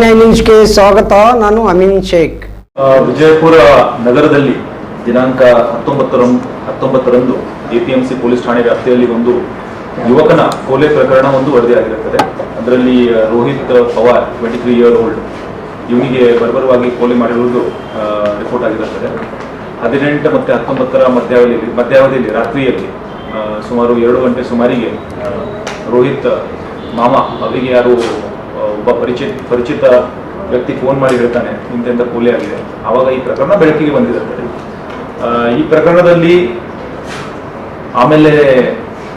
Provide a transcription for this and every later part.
ನ್ಯೂಸ್ಗೆ ಸ್ವಾಗತ, ನಾನು ಅಮೀನ್ ಶೇಖ್. ವಿಜಯಪುರ ನಗರದಲ್ಲಿ ದಿನಾಂಕ ಹತ್ತೊಂಬತ್ತರ, ಹತ್ತೊಂಬತ್ತರಂದು ಎಪಿಎಂಸಿ ಪೊಲೀಸ್ ಠಾಣೆ ವ್ಯಾಪ್ತಿಯಲ್ಲಿ ಒಂದು ಯುವಕನ ಕೊಲೆ ಪ್ರಕರಣ ಒಂದು ವರದಿಯಾಗಿರುತ್ತದೆ. ಅದರಲ್ಲಿ Rohit Pawar twenty three year old ಇವನಿಗೆ ಬರ್ಬರವಾಗಿ ಕೊಲೆ ಮಾಡಿರುವುದು ರಿಪೋರ್ಟ್ ಆಗಿರುತ್ತದೆ. ಹದಿನೆಂಟು ಮತ್ತು ಹತ್ತೊಂಬತ್ತರ ಮಧ್ಯಾವಧಿಯಲ್ಲಿ ಮಧ್ಯಾವಧಿಯಲ್ಲಿ, ರಾತ್ರಿಯಲ್ಲಿ ಸುಮಾರು ಎರಡು ಗಂಟೆ ಸುಮಾರಿಗೆ ರೋಹಿತ್ ಮಾಮ ಅವರಿಗೆ ಯಾರು ಒಬ್ಬ ಪರಿಚಿತ ಪರಿಚಿತ ವ್ಯಕ್ತಿ ಫೋನ್ ಮಾಡಿ ಹೇಳ್ತಾನೆ ಇಂತೆಂತ ಕೊಲೆ ಆಗಿದೆ. ಆವಾಗ ಈ ಪ್ರಕರಣ ಬೆಳಕಿಗೆ ಬಂದಿರುತ್ತದೆ ಈ ಪ್ರಕರಣದಲ್ಲಿ ಆಮೇಲೆ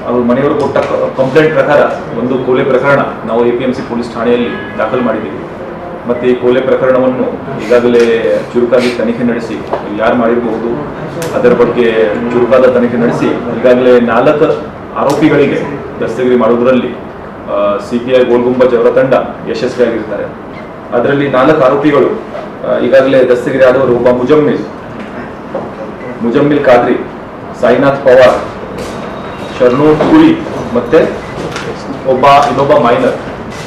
ಅವ್ರ ಮನೆಯವರು ಕೊಟ್ಟ ಕಂಪ್ಲೇಂಟ್ ಪ್ರಕಾರ ಒಂದು ಕೊಲೆ ಪ್ರಕರಣ ನಾವು ಎ ಪಿ ಪೊಲೀಸ್ ಠಾಣೆಯಲ್ಲಿ ದಾಖಲು ಮಾಡಿದ್ದೀವಿ. ಮತ್ತೆ ಈ ಕೊಲೆ ಪ್ರಕರಣವನ್ನು ಈಗಾಗಲೇ ಚುರುಕಾಗಿ ತನಿಖೆ ನಡೆಸಿ ಯಾರು ಮಾಡಿರಬಹುದು ಅದರ ಬಗ್ಗೆ ಚುರುಕಾದ ತನಿಖೆ ನಡೆಸಿ, ಈಗಾಗಲೇ ನಾಲ್ಕು ಆರೋಪಿಗಳಿಗೆ ದಸ್ತಗಿರಿ ಮಾಡುವುದರಲ್ಲಿ ಸಿ ಪಿ ಐ ಗೋಲ್ಗುಂಬಜ್ ಅವರ ತಂಡ ಯಶಸ್ವಿಯಾಗಿರ್ತಾರೆ. ಅದರಲ್ಲಿ ನಾಲ್ಕು ಆರೋಪಿಗಳು ಈಗಾಗಲೇ ದಸ್ತಗಿರಿ ಆದವರು ಒಬ್ಬ ಮುಜಮ್ಮಿಲ್. ಮುಜಮ್ಮಿಲ್ ಖಾದ್ರಿ, ಸಾಯಿನಾಥ್ ಪವಾರ್ ಶರ್ನೂರ್ ಪುರಿ ಮತ್ತೆ ಒಬ್ಬ, ಇನ್ನೊಬ್ಬ ಮೈನರ್.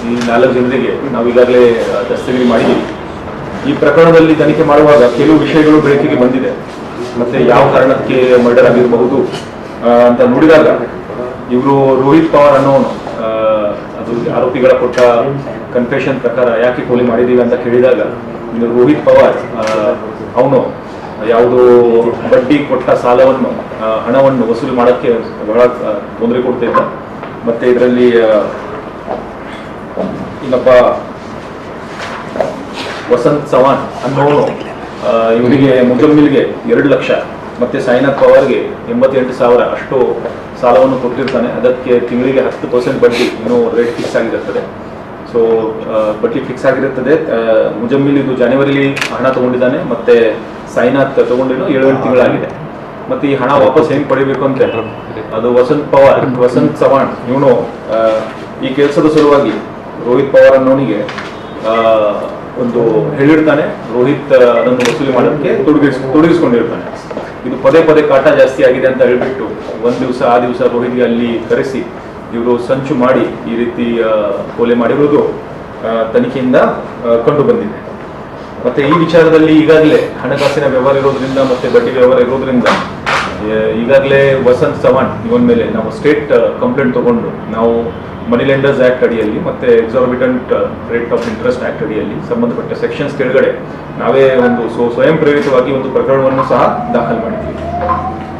ಈ ನಾಲ್ಕು ಜನರಿಗೆ ನಾವು ಈಗಾಗಲೇ ದಸ್ತಗಿರಿ ಮಾಡಿದ್ದೀವಿ. ಈ ಪ್ರಕರಣದಲ್ಲಿ ತನಿಖೆ ಮಾಡುವಾಗ ಕೆಲವು ವಿಷಯಗಳು ಬೆಳಕಿಗೆ ಬಂದಿದೆ. ಮತ್ತೆ ಯಾವ ಕಾರಣಕ್ಕೆ ಮರ್ಡರ್ ಆಗಿರಬಹುದು ಅಂತ ನೋಡಿದಾಗ ಇವರು ರೋಹಿತ್ ಪವಾರ್ ಅನ್ನೋನು ಆರೋಪಿಗಳ ಕೊಟ್ಟ ಕನ್ಫೆಷನ್ ಪ್ರಕಾರ ಯಾಕೆ ಕೊಲೆ ಮಾಡಿದ್ದೀವಿ ಅಂತ ಕೇಳಿದಾಗ ರೋಹಿತ್ ಪವಾರ್ ಅವನು ಯಾವುದು ಬಡ್ಡಿ ಕೊಟ್ಟ ಸಾಲವನ್ನು ಹಣವನ್ನು ವಸೂಲಿ ಮಾಡಕ್ಕೆ ಬಹಳ ತೊಂದರೆ ಕೊಡ್ತಿದ್ದ ಮತ್ತೆ ಇದರಲ್ಲಿ ಇನ್ನೊಬ್ಬ ವಸಂತ್ ಚವಾಣ್ ಅನ್ನೋನು ಇವರಿಗೆ ಮುಜಮ್ಮಿಲ್ಗೆ ಎರಡು ಲಕ್ಷ, ಮತ್ತೆ ಸಾಯಿನಾಥ್ ಪವಾರ್ಗೆ ಎಂಬತ್ತೆಂಟು ಸಾವಿರ, ಅಷ್ಟು ಸಾಲವನ್ನು ಕೊಟ್ಟಿರ್ತಾನೆ. ಅದಕ್ಕೆ ತಿಂಗಳಿಗೆ ಹತ್ತು ಪರ್ಸೆಂಟ್ ಬಡ್ಡಿ ಇನ್ನೂ ರೇಟ್ ಫಿಕ್ಸ್ ಆಗಿರುತ್ತದೆ ಸೊ ಬಡ್ಡಿ ಫಿಕ್ಸ್ ಆಗಿರುತ್ತದೆ ಮುಜಮ್ಮಿಲ್ ಇದು ಜನವರಿಲಿ ಹಣ ತಗೊಂಡಿದ್ದಾನೆ ಮತ್ತೆ ಸಾಯಿನಾಥ್ ತಗೊಂಡಿರೋ ಏಳು ತಿಂಗಳಾಗಿದೆ. ಮತ್ತೆ ಈ ಹಣ ವಾಪಸ್ ಹೆಂಗ್ ಪಡಿಬೇಕು ಅಂತ? ಅದು ವಸಂತ್ ಪವಾರ್ ವಸಂತ್ ಚವಾಣ್ ಇವನು ಈ ಕೆಲಸದ ಸಲುವಾಗಿ ರೋಹಿತ್ ಪವಾರ್ ಅನ್ನೋನಿಗೆ ಆ, ಒಂದು ಹೇಳಿರ್ತಾನೆ, ರೋಹಿತ್ ಅದನ್ನು ವಸೂಲಿ ಮಾಡೋದಕ್ಕೆ ತೊಡಗಿಸ್ ತೊಡಗಿಸ್ಕೊಂಡಿರ್ತಾನೆ. ಇದು ಪದೇ ಪದೇ ಕಾಟ ಜಾಸ್ತಿ ಆಗಿದೆ ಅಂತ ಹೇಳ್ಬಿಟ್ಟು ಒಂದ್ ದಿವಸ, ಆ ದಿವಸ ರೋಹಿತ್ಗೆ ಅಲ್ಲಿ ಕರೆಸಿ, ಇವರು ಸಂಚು ಮಾಡಿ ಈ ರೀತಿ ಕೊಲೆ ಮಾಡಿರುವುದು ತನಿಖೆಯಿಂದ ಕಂಡು ಬಂದಿದೆ. ಮತ್ತೆ ಈ ವಿಚಾರದಲ್ಲಿ ಈಗಾಗಲೇ ಹಣಕಾಸಿನ ವ್ಯವಹಾರ ಇರೋದ್ರಿಂದ ಮತ್ತೆ ಬಡ್ಡಿ ವ್ಯವಹಾರ ಇರೋದ್ರಿಂದ ಈಗಾಗಲೇ ವಸಂತ್ ಚವಾಣ್ ಇವನ್ ಮೇಲೆ ನಾವು ಸ್ಟೇಟ್ ಕಂಪ್ಲೇಂಟ್ ತಗೊಂಡು ನಾವು ಮನಿ ಲೆಂಡರ್ಸ್ ಆಕ್ಟ್ ಅಡಿಯಲ್ಲಿ ಮತ್ತೆ exorbitant rate of interest act ಅಡಿಯಲ್ಲಿ ಸಂಬಂಧಪಟ್ಟ ಸೆಕ್ಷನ್ಸ್ ಕೆಳಗಡೆ ನಾವೇ ಒಂದು ಸೊ ಸ್ವಯಂ ಪ್ರೇರಿತವಾಗಿ ಒಂದು ಪ್ರಕರಣವನ್ನು ಸಹ ದಾಖಲು ಮಾಡಿದ್ವಿ.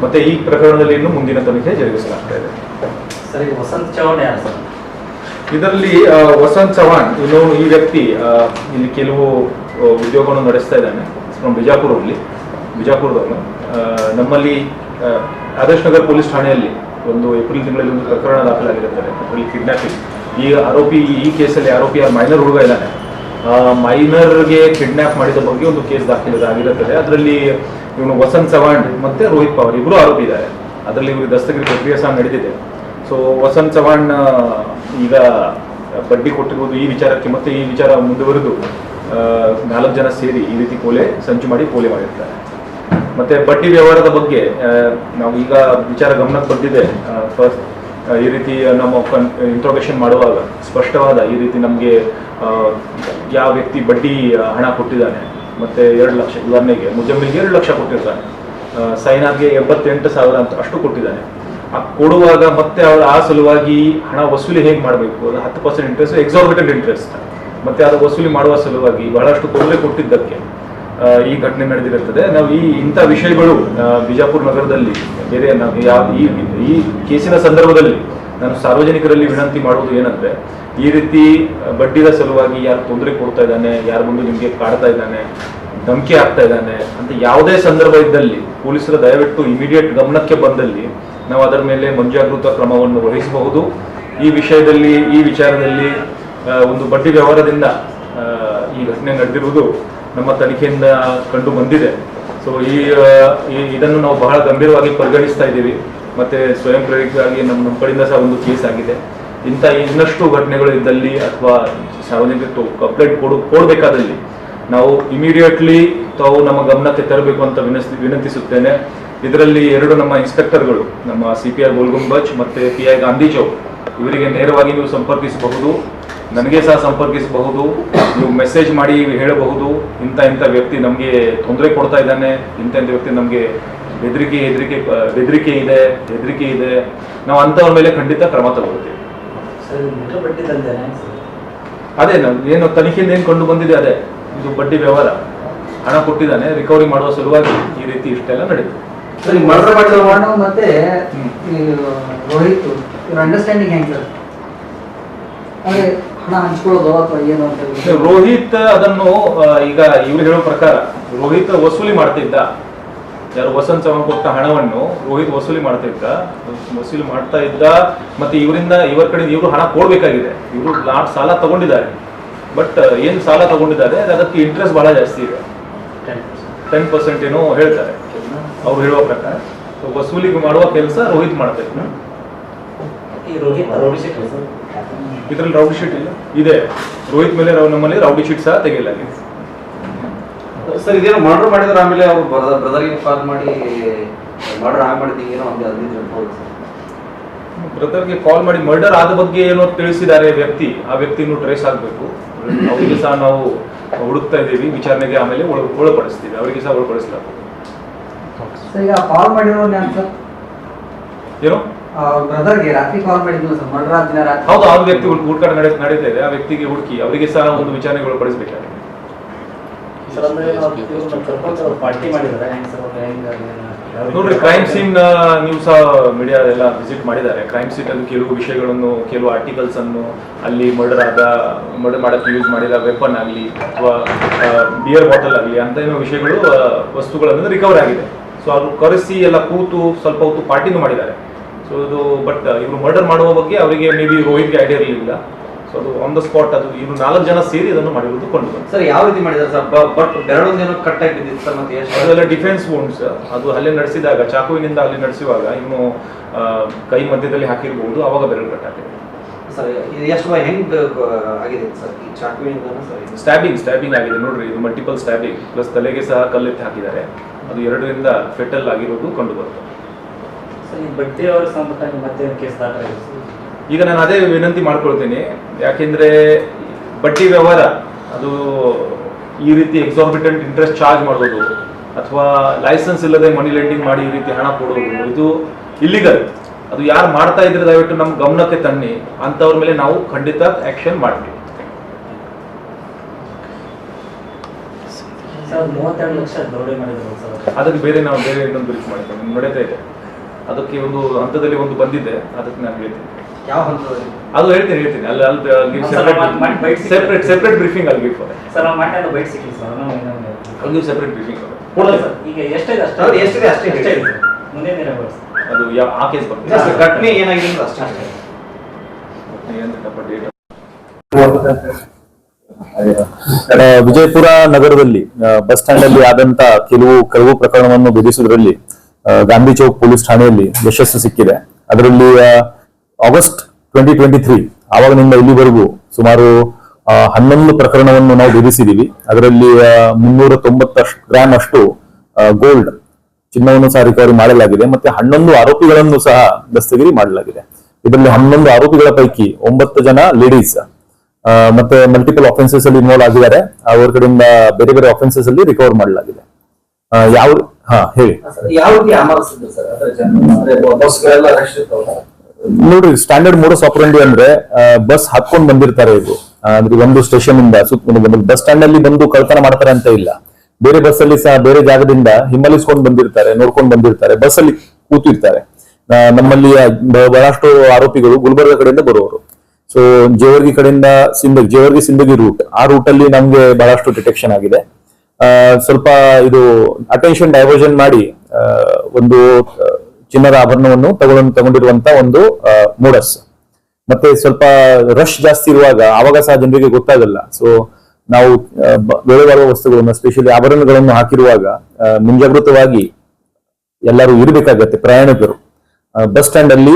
ಮತ್ತೆ ಈ ಪ್ರಕರಣದಲ್ಲಿ ಇನ್ನು ಮುಂದಿನ ತನಿಖೆ ಜರುಗಿಸಲಾಗ್ತಾ ಇದೆ. ಸರಿ ವಸಂತ್ ಚೌಹಾಣ್ ಯಾರು ಸರ್? ಇದರಲ್ಲಿ ವಸಂತ್ ಚವಾಣ್ ಇನ್ನು ಈ ವ್ಯಕ್ತಿ ಇಲ್ಲಿ ಕೆಲವು ಉದ್ಯೋಗವನ್ನು ನಡೆಸ್ತಾ ಇದ್ದಾನೆ. ಫ್ರಮ್ ಬಿಜಾಪುರಲ್ಲಿ ಬಿಜಾಪುರದವನು. ನಮ್ಮಲ್ಲಿ ಆದರ್ಶ್ ನಗರ್ ಪೊಲೀಸ್ ಠಾಣೆಯಲ್ಲಿ ಒಂದು ಏಪ್ರಿಲ್ ತಿಂಗಳಲ್ಲಿ ಒಂದು ಪ್ರಕರಣ ದಾಖಲಾಗಿರುತ್ತದೆ. ಅದರಲ್ಲಿ ಕಿಡ್ನಾಪಿಂಗ್ ಈ ಆರೋಪಿ, ಈ ಕೇಸಲ್ಲಿ ಆರೋಪಿ ಯಾರು? ಮೈನರ್ ಹುಡುಗ ಇದ್ದಾನೆ. ಮೈನರ್ಗೆ ಕಿಡ್ನಾಪ್ ಮಾಡಿದ ಬಗ್ಗೆ ಒಂದು ಕೇಸ್ ದಾಖಲಾಗಿರುತ್ತದೆ ಅದರಲ್ಲಿ ಇವನು ವಸಂತ್ ಚವಾಣ್ ಮತ್ತೆ ರೋಹಿತ್ ಪವರ್ ಇಬ್ಬರು ಆರೋಪಿ ಇದ್ದಾರೆ. ಅದರಲ್ಲಿ ಇವರು ದಸ್ತಗಿರಿ ಪ್ರಕ್ರಿಯೆ ಸಹ ನಡೆದಿದೆ ಸೊ ವಸಂತ್ ಚವಾಣ್ ಈಗ ಬಡ್ಡಿ ಕೊಟ್ಟಿರುವುದು ಈ ವಿಚಾರಕ್ಕೆ ಮತ್ತೆ ಈ ವಿಚಾರ ಮುಂದುವರೆದು ನಾಲ್ಕು ಜನ ಸೇರಿ ಈ ರೀತಿ ಕೋಲೆ, ಸಂಚು ಮಾಡಿ ಕೋಲೆ ಮಾಡಿರ್ತಾರೆ. ಮತ್ತೆ ಬಡ್ಡಿ ವ್ಯವಹಾರದ ಬಗ್ಗೆ ನಾವು ಈಗ ವಿಚಾರ ಗಮನಕ್ಕೆ ಬಂದಿದೆ. ಫಸ್ಟ್ ಈ ರೀತಿ ನಮ್ಮ ಇಂಟ್ರೋಗೇಷನ್ ಮಾಡುವಾಗ ಸ್ಪಷ್ಟವಾದ ಈ ರೀತಿ ನಮಗೆ ಯಾವ ವ್ಯಕ್ತಿ ಬಡ್ಡಿ ಹಣ ಕೊಟ್ಟಿದ್ದಾನೆ. ಮತ್ತೆ ಎರಡು ಲಕ್ಷ, ಉದಾಹರಣೆಗೆ ಮುಜಮ್ಮಿಲ್ಗೆ ಎರಡು ಲಕ್ಷ ಕೊಟ್ಟಿರ್ತಾನೆ. ಸೈನಾಗೆ ಎಂಬತ್ತೆಂಟು ಸಾವಿರ ಅಂತ ಅಷ್ಟು ಕೊಟ್ಟಿದ್ದಾನೆ. ಆ, ಕೊಡುವಾಗ ಮತ್ತೆ ಅವಳು ಆ ಸಲುವಾಗಿ ಹಣ ವಸೂಲಿ ಹೇಗೆ ಮಾಡಬೇಕು? ಅದು ಹತ್ತು ಪರ್ಸೆಂಟ್ ಇಂಟ್ರೆಸ್ಟ್ ಎಕ್ಸಾರ್ಬಿಟೆಡ್ ಇಂಟ್ರೆಸ್ಟ್ ಮತ್ತೆ ಅದು ವಸೂಲಿ ಮಾಡುವ ಸಲುವಾಗಿ ಬಹಳಷ್ಟು ಕೊಡಲೆ ಕೊಟ್ಟಿದ್ದಕ್ಕೆ. ಈ ಘಟನೆ ನಡೆದಿರುತ್ತದೆ. ನಾವು ಈ ಇಂಥ ವಿಷಯಗಳು ಬಿಜಾಪುರ ನಗರದಲ್ಲಿ, ಬೇರೆ ನಾವು ಈ ಈ ಕೇಸಿನ ಸಂದರ್ಭದಲ್ಲಿ ನಾನು ಸಾರ್ವಜನಿಕರಲ್ಲಿ ವಿನಂತಿ ಮಾಡುವುದು ಏನಂದ್ರೆ, ಈ ರೀತಿ ಬಡ್ಡಿದ ಸಲುವಾಗಿ ಯಾರು ತೊಂದರೆ ಕೊಡ್ತಾ ಇದ್ದಾನೆ, ಯಾರು ಬಂದು ನಿಮಗೆ ಕಾಡ್ತಾ ಇದ್ದಾನೆ, ಧಮಕಿ ಆಗ್ತಾ ಇದ್ದಾನೆ ಅಂತ ಯಾವುದೇ ಸಂದರ್ಭ ಇದ್ದಲ್ಲಿ ಪೊಲೀಸರ ದಯವಿಟ್ಟು ಇಮಿಡಿಯೇಟ್ ಗಮನಕ್ಕೆ ಬಂದಲ್ಲಿ ನಾವು ಅದರ ಮೇಲೆ ಮುಂಜಾಗೃತ ಕ್ರಮವನ್ನು ವಹಿಸಬಹುದು. ಈ ವಿಷಯದಲ್ಲಿ, ಈ ವಿಚಾರದಲ್ಲಿ ಒಂದು ಬಡ್ಡಿ ವ್ಯವಹಾರದಿಂದ ಈ ಘಟನೆ ನಡೆದಿರುವುದು ನಮ್ಮ ತನಿಖೆಯಿಂದ ಕಂಡು ಬಂದಿದೆ. ಸೊ ಈ ಇದನ್ನು ನಾವು ಬಹಳ ಗಂಭೀರವಾಗಿ ಪರಿಗಣಿಸ್ತಾ ಇದ್ದೀವಿ. ಮತ್ತೆ ಸ್ವಯಂ ಪ್ರೇರಿತವಾಗಿ ನಮ್ಮ ನಮ್ಮ ಕಡೆಯಿಂದ ಸಹ ಒಂದು ಕೇಸ್ ಆಗಿದೆ. ಇಂಥ ಇನ್ನಷ್ಟು ಘಟನೆಗಳು ಇದ್ದಲ್ಲಿ ಅಥವಾ ಸಾರ್ವಜನಿಕರು ಕಂಪ್ಲೇಂಟ್ ಕೊಡು, ಕೊಡಬೇಕಾದಲ್ಲಿ ನಾವು ಇಮಿಡಿಯೇಟ್ಲಿ ತಾವು ನಮ್ಮ ಗಮನಕ್ಕೆ ತರಬೇಕು ಅಂತ ವಿನಂತಿಸುತ್ತೇನೆ. ಇದರಲ್ಲಿ ಎರಡು ನಮ್ಮ ಇನ್ಸ್ಪೆಕ್ಟರ್ಗಳು, ನಮ್ಮ ಸಿ ಪಿ ಐ ಗೋಲ್ಗುಂಬಜ್ ಮತ್ತೆ ಪಿ ಐ ಗಾಂಧಿ ಚೌಕ್ ಇವರಿಗೆ ನೇರವಾಗಿ ನೀವು ಸಂಪರ್ಕಿಸಬಹುದು. ನನಗೆ ಸಹ ಸಂಪರ್ಕಿಸಬಹುದು ನೀವು ಮೆಸೇಜ್ ಮಾಡಿ ಹೇಳಬಹುದು ಇಂಥ ಇಂಥ ವ್ಯಕ್ತಿ ನಮಗೆ ತೊಂದರೆ ಕೊಡ್ತಾ ಇದ್ದಾನೆ ಇಂಥ ಇಂಥ ವ್ಯಕ್ತಿ ನಮಗೆ ಬೆದರಿಕೆ ಹೆದರಿಕೆ ಬೆದರಿಕೆ ಇದೆ ಹೆದರಿಕೆ ಇದೆ. ನಾವು ಅಂಥವ್ರ ಮೇಲೆ ಖಂಡಿತ ಕ್ರಮ ತಗೊಳ್ತೀವಿ. ಅದೇ ನಾವು ಏನು ತನಿಖೆಯಿಂದ ಏನು ಕಂಡು ಬಂದಿದೆ ಅದೇ ಇದು ಬಡ್ಡಿ ವ್ಯವಹಾರ. ಹಣ ಕೊಟ್ಟಿದ್ದಾನೆ ರಿಕವರಿ ಮಾಡುವ ಸಲುವಾಗಿ ಈ ರೀತಿ ಇಷ್ಟೆಲ್ಲ ನಡೀತು ಸರ್ ಮರ್ಡರ್ ಮಾಡಿದ ಮತ್ತೆ ಈ ರೋಹಿತ್ ಇವ್ರ ಅಂಡರ್ಸ್ಟ್ಯಾಂಡಿಂಗ್ ಹೆಂಗ್ ಸರ್? ಅಂದ್ರೆ ಹಣ ಹಂಚ್ಕೊಳ್ಳೋದು ಅಥವಾ ಏನು ಅಂತ ಹೇಳಿ. ರೋಹಿತ್ ಅದನ್ನು ಈಗ ಇವ್ರು ಹೇಳೋ ಪ್ರಕಾರ ರೋಹಿತ್ ವಸೂಲಿ ಮಾಡ್ತಿದ್ದ. ಯಾರು ವಸಂತ ಚವಾಣ್ ಕೊಟ್ಟ ಹಣವನ್ನು ರೋಹಿತ್ ವಸೂಲಿ ಮಾಡ್ತಿದ್ದ. ವಸೂಲಿ ಮಾಡ್ತಾ ಇದ್ದ. ಮತ್ತೆ ಇವರಿಂದ ಇವರ ಕಡೆ ಇವರು ಹಣ ಕೊಡ್ಬೇಕಾಗಿದೆ. ಇವರು ಲಾಟ್ ಸಾಲ ತಗೊಂಡಿದ್ದಾರೆ. ಬಟ್ ಏನ್ ಸಾಲ ತಗೊಂಡಿದ್ದಾರೆ ಅದಕ್ಕೆ ಇಂಟ್ರೆಸ್ಟ್ ಬಹಳ ಜಾಸ್ತಿ ಇದೆ. ಟೆನ್ ಪರ್ಸೆಂಟ್ ಏನೋ ಹೇಳ್ತಾರೆ. ಅವ್ರು ಹೇಳುವ ಪ್ರಕಾರ. ವಸೂಲಿ ಮಾಡುವ ಕೆಲಸ ರೋಹಿತ್ ಮಾಡ್ತಾ ಇದ್ದ. ಇದ್ರಲ್ಲಿ ರೌಡಿ ಶೀಟ್ ಇಲ್ಲ. ಇದೆ. ರೋಹಿತ್ ಮೇಲೆ ನಮ್ಮಲ್ಲಿ ರೌಡಿ ಶೀಟ್ ಸಹ ತೆಗೆಯಲ್ಲ. ಸರ್ ಇದೇನೋ ಮರ್ಡರ್ ಮಾಡಿದ್ರೆ ಆಮೇಲೆ ಅವ್ರು ಬ್ರದರ್ಗೆ ಕಾಲ್ ಮಾಡಿ ಮರ್ಡರ್ ಆಗಿ ಮಾಡಿದ್ದೀವಿ ಏನೋ ಒಂದು ಹದಿನೈದು ಬ್ರದರ್ಗೆ ಕಾಲ್ ಮಾಡಿ ಮರ್ಡರ್ ಆದ ಬಗ್ಗೆ ಏನೋ ತಿಳಿಸಿದ್ದಾರೆ ವ್ಯಕ್ತಿ. ಆ ವ್ಯಕ್ತಿನೂ ಟ್ರೇಸ್ ಆಗಬೇಕು. ಅವರಿಗೆ ಸಹ ನಾವು ಹುಡುಕ್ತಾ ಇದ್ದೀವಿ. ವಿಚಾರಣೆಗೆ ಆಮೇಲೆ ಒಳ- ಒಳಪಡಿಸ್ತೀವಿ. ಅವರಿಗೆ ಸಹ ಒಳಪಡಿಸಲಾಗ್ತದೆ. ಸರ್ ಈಗ ಕಾಲ್ ಮಾಡಿರೋ ನಾನು ಸರ್? ಏನು? ಬ್ರದರ್ಗೆ ರಾತ್ರಿ ಕಾಲ್ ಸರ್ ದಿನ ರಾತ್ರಿ. ಹೌದು ಆ ವ್ಯಕ್ತಿ ಹುಡ್- ಹುಡುಕಾಟ ನಡೆ ನಡೀತಾ ಇದೆ ಆ ವ್ಯಕ್ತಿಗೆ ಹುಡುಕಿ ಅವರಿಗೆ ಸಹ ಒಂದು ವಿಚಾರಣೆಗಳು ಅವ್ರು ಯಾವ ನೋಡ್ರಿ ಕ್ರೈಮ್ ಸೀನ್ ನೀವು ಸಹ ಮೀಡಿಯಾ ಎಲ್ಲ ವಿಸಿಟ್ ಮಾಡಿದ್ದಾರೆ. ಕ್ರೈಮ್ ಸೀನ್ ಅಲ್ಲಿ ಕೆಲವು ವಿಷಯಗಳನ್ನು ಕೆಲವು ಆರ್ಟಿಕಲ್ಸ್ ಅನ್ನು ಅಲ್ಲಿ ಮರ್ಡರ್ ಆದ ಮರ್ಡರ್ ಮಾಡಕ್ಕೆ ಯೂಸ್ ಮಾಡಿದ ವೆಪನ್ ಆಗಲಿ ಅಥವಾ ಬಿಯರ್ ಬಾಟಲ್ ಆಗಲಿ ಅಂತ ಏನೋ ವಿಷಯಗಳು ವಸ್ತುಗಳನ್ನು ರಿಕವರ್ ಆಗಿದೆ. ಸೊ ಅದು ಕರೆಸಿ ಎಲ್ಲ ಕೂತು ಸ್ವಲ್ಪ ಹೊತ್ತು ಪಾರ್ಟಿನೂ ಮಾಡಿದ್ದಾರೆ. ಸೊ ಇದು ಬಟ್ ಇವರು ಮರ್ಡರ್ ಮಾಡುವ ಬಗ್ಗೆ ಅವರಿಗೆ ಮೇ ಬಿ ರೋಹಿತ್ಗೆ ಐಡಿಯಾ ಇರಲಿಲ್ಲ. ಸೊ ಅದು ಆನ್ ದ ಸ್ಪಾಟ್ ಅದು ಇವರು ನಾಲ್ಕು ಜನ ಸೇರಿ ಅದನ್ನು ಮಾಡಿರೋದು ಕೊಂಡು ಬಂದು ಸರ್ ಯಾವ ರೀತಿ ಮಾಡಿದ್ದಾರೆ ಸರ್? ಬಟ್ ಬೆರಳೊಂದೇನೋ ಕಟ್ ಆಗಿದ್ದಿತ್ತು ಸರ್ ಮತ್ತೆ ಎಷ್ಟು ಅದೆಲ್ಲ ಡಿಫೆನ್ಸ್ ವುಂಡ್ಸ್ ಅದು ಅಲ್ಲೇ ನಡೆಸಿದಾಗ ಚಾಕುವಿನಿಂದ ಅಲ್ಲಿ ನಡೆಸುವಾಗ ಇನ್ನು ಕೈ ಮಧ್ಯದಲ್ಲಿ ಹಾಕಿರ್ಬೋದು ಅವಾಗ ಬೆರಳು ಕಟ್ ಸರ್ ಇದು ಎಷ್ಟು ಹೆಂಗ್ ಆಗಿದೆ ಸರ್ ಈ ಚಾಕುವಿನಿಂದ ಸರ್? ಸ್ಟ್ಯಾಬಿಂಗ್ ಸ್ಟ್ಯಾಬಿಂಗ್ ಆಗಿದೆ. ನೋಡ್ರಿ ಇದು ಮಲ್ಟಿಪಲ್ ಸ್ಟ್ಯಾಬಿಂಗ್ ಪ್ಲಸ್ ತಲೆಗೆ ಸಹ ಕಲ್ಲೆತ್ತಿ ಹಾಕಿದ್ದಾರೆ. ಅದು ಎರಡರಿಂದ ಫೆಟಲ್ ಆಗಿರೋದು ಕಂಡು ಬರುತ್ತೆ. ಸರ್ ಈ ಅವರ ಮತ್ತೆ ಕೇಸ್ ದಾಖಲಾಗಿದೆ ಈಗ ನಾನು ಅದೇ ವಿನಂತಿ ಮಾಡ್ಕೊಳ್ತೀನಿ. ಯಾಕೆಂದ್ರೆ ಬಡ್ಡಿ ವ್ಯವಹಾರ ಅದು ಈ ರೀತಿ ಎಕ್ಸಾರ್ಬಿಟೆಂಟ್ ಇಂಟ್ರೆಸ್ಟ್ ಚಾರ್ಜ್ ಮಾಡೋದು ಅಥವಾ ಲೈಸೆನ್ಸ್ ಇಲ್ಲದೆ ಮನಿ ಲೆಂಡಿಂಗ್ ಮಾಡಿ ಈ ರೀತಿ ಹಣ ಕೊಡೋದು ಇದು ಇಲ್ಲಿಗಲ್ ಅದು ಯಾರು ಮಾಡ್ತಾ ಇದ್ರೆ ದಯವಿಟ್ಟು ನಮ್ಮ ಗಮನಕ್ಕೆ ತನ್ನಿ. ಅಂತವ್ರ ಮೇಲೆ ನಾವು ಖಂಡಿತ ಆಕ್ಷನ್ ಮಾಡ್ತೀವಿ. ಅದಕ್ಕೆ ಬೇರೆ ನಾವು ಬೇರೆ ಇನ್ನೊಂದು ಬ್ರೀಫ್ ಮಾಡ್ತೇವೆ ನಡೀತಾ ಇದೆ. ಅದಕ್ಕೆ ಒಂದು ಹಂತದಲ್ಲಿ ಒಂದು ಬಂದಿದೆ. ಅದಕ್ಕೆ ನಾನು ಹೇಳ್ತೀನಿ. ಯಾವ ಹಂತದಲ್ಲಿ? ಅದು ಹೇಳ್ತೀನಿ ಹೇಳ್ತೀನಿ. ಅಲ್ಲಿ ಅಲ್ಲಿ separate sir. Separate separate briefing ಅಲ್ಲಿ ಬಿಫೋರ್ ಸರ್ ಮಾಡಿ ಬೈಟ್ ಸಿಕ್ಕಿಲ್ಲ ಸರ್. ಅಲ್ಲಿ ಸೆಪ್ರೇಟ್ ಬ್ರೀಫಿಂಗ್ ಕೊಡಲ್ಲ ಸರ್. ಈಗ ಎಷ್ಟಿದೆ ಅಷ್ಟೇ? ಎಷ್ಟಿದೆ ಅಷ್ಟೇ ಅಷ್ಟೇ ಇದೆ. ಮುಂದೆ ಅದು ಯಾವ ಆ ಕೇಸ್ ಬರ್ತದೆ ಬರ್ತದೆ ಘಟನೆ ಏನಾಗಿದೆ ಅಂತ ಅಷ್ಟೇ ಆ, ವಿಜಯಪುರ ನಗರದಲ್ಲಿ ಬಸ್ ಸ್ಟ್ಯಾಂಡ್ ಅಲ್ಲಿ ಆದಂತ ಕೆಲವು ಕಳವು ಪ್ರಕರಣವನ್ನು ಬೆದರಿಸುವುದರಲ್ಲಿ ಆ, ಗಾಂಧಿ ಚೌಕ್ ಪೊಲೀಸ್ ಠಾಣೆಯಲ್ಲಿ ಯಶಸ್ಸು ಸಿಕ್ಕಿದೆ. ಅದರಲ್ಲಿ ಆಗಸ್ಟ್ ಟ್ವೆಂಟಿ ಟ್ವೆಂಟಿ ತ್ರೀ ಆವಾಗಿನಿಂದ ಇಲ್ಲಿವರೆಗೂ ಸುಮಾರು ಹನ್ನೊಂದು ಪ್ರಕರಣವನ್ನು ನಾವು ಬೆದರಿಸಿದೀವಿ ಅದರಲ್ಲಿ ಮುನ್ನೂರ ತೊಂಬತ್ತಷ್ಟು ಗ್ರಾಮ್ ಅಷ್ಟು ಗೋಲ್ಡ್ ಚಿನ್ನವನ್ನು ಸಹ ರಿಕವರಿ ಮಾಡಲಾಗಿದೆ. ಮತ್ತೆ ಹನ್ನೊಂದು ಆರೋಪಿಗಳನ್ನು ಸಹ ದಸ್ತಗಿರಿ ಮಾಡಲಾಗಿದೆ. ಇದರಲ್ಲಿ ಹನ್ನೊಂದು ಆರೋಪಿಗಳ ಪೈಕಿ ಒಂಬತ್ತು ಜನ ಲೇಡೀಸ್ ಮತ್ತೆ ಮಲ್ಟಿಪಲ್ ಅಫೆನ್ಸಸ್ ಅಲ್ಲಿ ಇನ್ವಾಲ್ವ್ ಆಗಿದ್ದಾರೆ. ಅವರ ಕಡೆಯಿಂದ ಬೇರೆ ಬೇರೆ ಅಫೆನ್ಸಸ್ ಅಲ್ಲಿ ರಿಕವರ್ ಮಾಡಲಾಗಿದೆ. ಯಾವ ಹಾ ಹೇಳಿ. ನೋಡ್ರಿ ಸ್ಟ್ಯಾಂಡರ್ಡ್ ಮೋಡಸ್ ಆಪರೇಂಡಿ ಅಂದ್ರೆ ಬಸ್ ಹಾಕೊಂಡ್ ಬಂದಿರ್ತಾರೆ ಇದು ಅಂದ್ರೆ ಒಂದು ಸ್ಟೇಷನ್ ಇಂದ ಸುತ್ತ ಬಸ್ ಸ್ಟ್ಯಾಂಡ್ ಅಲ್ಲಿ ಬಂದು ಕಳ್ತನ ಮಾಡ್ತಾರೆ ಅಂತ ಇಲ್ಲ. ಬೇರೆ ಬಸ್ ಅಲ್ಲಿ ಸಹ ಬೇರೆ ಜಾಗದಿಂದ ಹಿಮ್ಮಲಿಸ್ಕೊಂಡ್ ಬಂದಿರ್ತಾರೆ ನೋಡ್ಕೊಂಡ್ ಬಂದಿರ್ತಾರೆ ಬಸ್ ಅಲ್ಲಿ ಕೂತಿರ್ತಾರೆ. ನಮ್ಮಲ್ಲಿ ಬಹಳಷ್ಟು ಆರೋಪಿಗಳು ಗುಲ್ಬರ್ಗ ಕಡೆಯಿಂದ ಬರುವವರು. ಸೊ ಜೇವರ್ಗಿ ಕಡೆಯಿಂದ ಸಿಂಧಗಿ ಜೇವರ್ಗಿ ಸಿಂಧಗಿ ರೂಟ್ ಆ ರೂಟ್ ಅಲ್ಲಿ ನಮ್ಗೆ ಬಹಳಷ್ಟು ಡಿಟೆಕ್ಷನ್ ಆಗಿದೆ. ಸ್ವಲ್ಪ ಇದು ಅಟೆನ್ಷನ್ ಡೈವರ್ಷನ್ ಮಾಡಿ ಒಂದು ಚಿನ್ನದ ಆಭರಣವನ್ನು ತಗೊಂಡು, ತಗೊಂಡಿರುವಂತ ಒಂದು ಮೂಡಸ್ ಮತ್ತೆ ಸ್ವಲ್ಪ ರಶ್ ಜಾಸ್ತಿ ಇರುವಾಗ, ಆವಾಗ ಸಹ ಜನರಿಗೆ ಗೊತ್ತಾಗಲ್ಲ. ಸೊ ನಾವು ಬೆಳೆ ಬಾಳುವ ವಸ್ತುಗಳನ್ನು ಸ್ಪೆಷಲಿ ಆಭರಣಗಳನ್ನು ಹಾಕಿರುವಾಗ ಮುಂಜಾಗೃತವಾಗಿ ಎಲ್ಲರೂ ಇರಬೇಕಾಗತ್ತೆ, ಪ್ರಯಾಣಿಕರು. ಬಸ್ ಸ್ಟ್ಯಾಂಡ್ ಅಲ್ಲಿ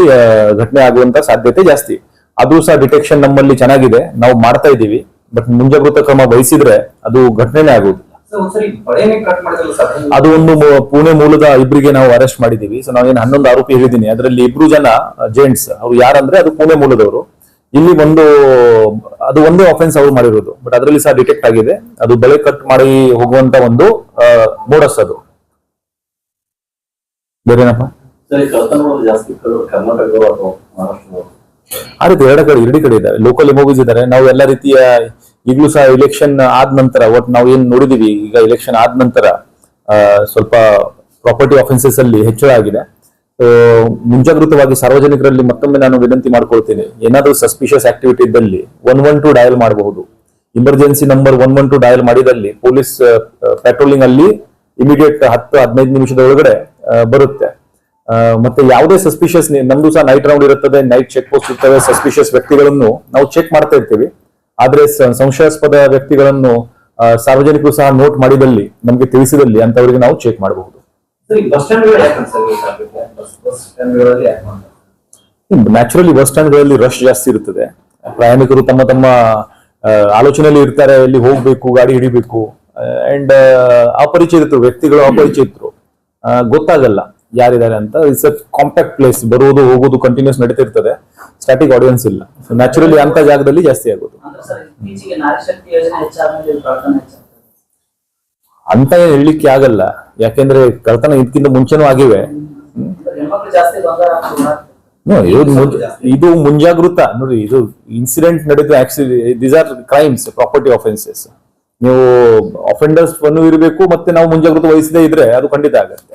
ಘಟನೆ ಆಗುವಂತ ಸಾಧ್ಯತೆ ಜಾಸ್ತಿ. ಅದು ಸಹ ಡಿಟೆಕ್ಷನ್ ನಮ್ಮಲ್ಲಿ ಚೆನ್ನಾಗಿದೆ. ನಾವು ಮಾಡ್ತಾ ಇದ್ದೀವಿ. ಬಟ್ ಮುಂಜಾಗೃತ ಕ್ರಮ ವಹಿಸಿದ್ರೆ ಅದು ಘಟನೆನೇ ಆಗುವುದಿಲ್ಲ ಸರ್ ಒಂದ್ಸರಿ ಕಟ್ ಮಾಡಿದ್ರಲ್ಲ ಸರ್? ಅದು ಒಂದು ಪುಣೆ ಮೂಲದ ಇಬ್ಬರಿಗೆ ನಾವು ಅರೆಸ್ಟ್ ಮಾಡಿದೀವಿ ಸೊ ನಾವೇನು ಹನ್ನೊಂದು ಆರೋಪಿ ಹೇಳಿದ್ದೀನಿ. ಅದರಲ್ಲಿ ಇಬ್ರು ಜನ ಜೆಂಟ್ಸ್ ಅವ್ರು ಯಾರಂದ್ರೆ ಅದು ಪುಣೆ ಮೂಲದವರು. ಇಲ್ಲಿ ಒಂದು ಅದು ಒಂದೇ ಆಫೆನ್ಸ್ ಅವ್ರು ಮಾಡಿರೋದು. ಬಟ್ ಅದರಲ್ಲಿ ಸಹ ಡಿಟೆಕ್ಟ್ ಆಗಿದೆ. ಅದು ಬೆಳೆ ಕಟ್ ಮಾಡಿ ಹೋಗುವಂತ ಒಂದು ಮೋಡಸ್ ಅದು. ಬೇರೆನಪ್ಪ? ಆ ರೀತಿ ಎರಡು ಕಡೆ ಎರಡು ಕಡೆ ಇದ್ದಾರೆ. ಲೋಕಲ್ ಮೂವೀಸ್ ಇದ್ದಾರೆ. ನಾವು ಎಲ್ಲ ರೀತಿಯ ಈಗಲೂ ಸಹ ಇಲೆಕ್ಷನ್ ಆದ ನಂತರ ಒಟ್ ನಾವು ಏನ್ ನೋಡಿದೀವಿ, ಈಗ ಇಲೆಕ್ಷನ್ ಆದ ನಂತರ ಸ್ವಲ್ಪ ಪ್ರಾಪರ್ಟಿ ಆಫೆನ್ಸಸ್ ಅಲ್ಲಿ ಹೆಚ್ಚಳ ಆಗಿದೆ. ಮುಂಜಾಗೃತವಾಗಿ ಸಾರ್ವಜನಿಕರಲ್ಲಿ ಮತ್ತೊಮ್ಮೆ ನಾನು ವಿನಂತಿ ಮಾಡ್ಕೊಳ್ತೇನೆ, ಏನಾದರೂ ಸಸ್ಪಿಷಿಯಸ್ ಆಕ್ಟಿವಿಟಿ ಇದ್ದಲ್ಲಿ ಒನ್ ಒನ್ ಟು ಡಯಲ್ ಮಾಡಬಹುದು. Emergency number one one two dial ಮಾಡಿದಲ್ಲಿ ಪೊಲೀಸ್ ಪ್ಯಾಟ್ರೋಲಿಂಗ್ ಅಲ್ಲಿ ಇಮಿಡಿಯೇಟ್ ಹತ್ತು, ಹದಿನೈದು ನಿಮಿಷದ ಒಳಗಡೆ ಬರುತ್ತೆ. ಮತ್ತೆ ಯಾವುದೇ ಸಸ್ಪಿಷಿಯಸ್ ನಮ್ದು ಸಹ ನೈಟ್ ರೌಂಡ್ ಇರುತ್ತದೆ ನೈಟ್ ಚೆಕ್ ಪೋಸ್ಟ್ ಇರ್ತವೆ ಸಸ್ಪಿಷಿಯಸ್ ವ್ಯಕ್ತಿಗಳನ್ನು ನಾವು ಚೆಕ್ ಮಾಡ್ತಾ ಇರ್ತೀವಿ. ಆದ್ರೆ ಸಂಶಯಾಸ್ಪದ ವ್ಯಕ್ತಿಗಳನ್ನು ಸಾರ್ವಜನಿಕರು ಸಹ ನೋಟ್ ಮಾಡಿದಲ್ಲಿ ನಮಗೆ ತಿಳಿಸಿದಲ್ಲಿ ಅಂತವರಿಗೆ ನಾವು ಚೆಕ್ ಮಾಡಬಹುದು. ನ್ಯಾಚುರಲಿ ಬಸ್ ಸ್ಟ್ಯಾಂಡ್ಗಳಲ್ಲಿ ರಶ್ ಜಾಸ್ತಿ ಇರುತ್ತದೆ ಪ್ರಯಾಣಿಕರು ತಮ್ಮ ತಮ್ಮ ಆಲೋಚನೆಯಲ್ಲಿ ಇರ್ತಾರೆ ಇಲ್ಲಿ ಹೋಗ್ಬೇಕು ಗಾಡಿ ಹಿಡಿಬೇಕು ಅಂಡ್ ಅಪರಿಚಿತರು ವ್ಯಕ್ತಿಗಳು ಅಪರಿಚಿತರು. ಗೊತ್ತಾಗಲ್ಲ ಯಾರಿದ್ದಾರೆ ಅಂತ. ಇಟ್ಸ್ ಅ ಕಾಂಪ್ಯಾಕ್ಟ್ ಪ್ಲೇಸ್ ಬರುವುದು ಹೋಗೋದು ಕಂಟಿನ್ಯೂಸ್ ನಡೀತಾ ಸ್ಟಾಟಿಕ್ ಆಡಿಯನ್ಸ್ ಇಲ್ಲ. ನ್ಯಾಚುರಲಿ ಅಂತ ಜಾಗದಲ್ಲಿ ಜಾಸ್ತಿ ಆಗೋದು. ಅಂತ ಏನ್ ಹೇಳಲಿಕ್ಕೆ ಆಗಲ್ಲ. ಯಾಕೆಂದ್ರೆ ಕಳ್ತನ ಇದಕ್ಕಿಂತ ಮುಂಚೆನೂ ಆಗಿವೆ. ಇದು ಮುಂಜ- ಇದು ಮುಂಜಾಗೃತ ನೋಡಿ ಇದು ಇನ್ಸಿಡೆಂಟ್ ನಡೆದ these are crimes property offences ನೀವು ಅಫೆಂಡರ್ಸ್ ಅನ್ನು ಇರಬೇಕು ಮತ್ತೆ ನಾವು ಮುಂಜಾಗ್ರತೆ ವಹಿಸದೇ ಇದ್ರೆ ಅದು ಖಂಡಿತ ಆಗತ್ತೆ.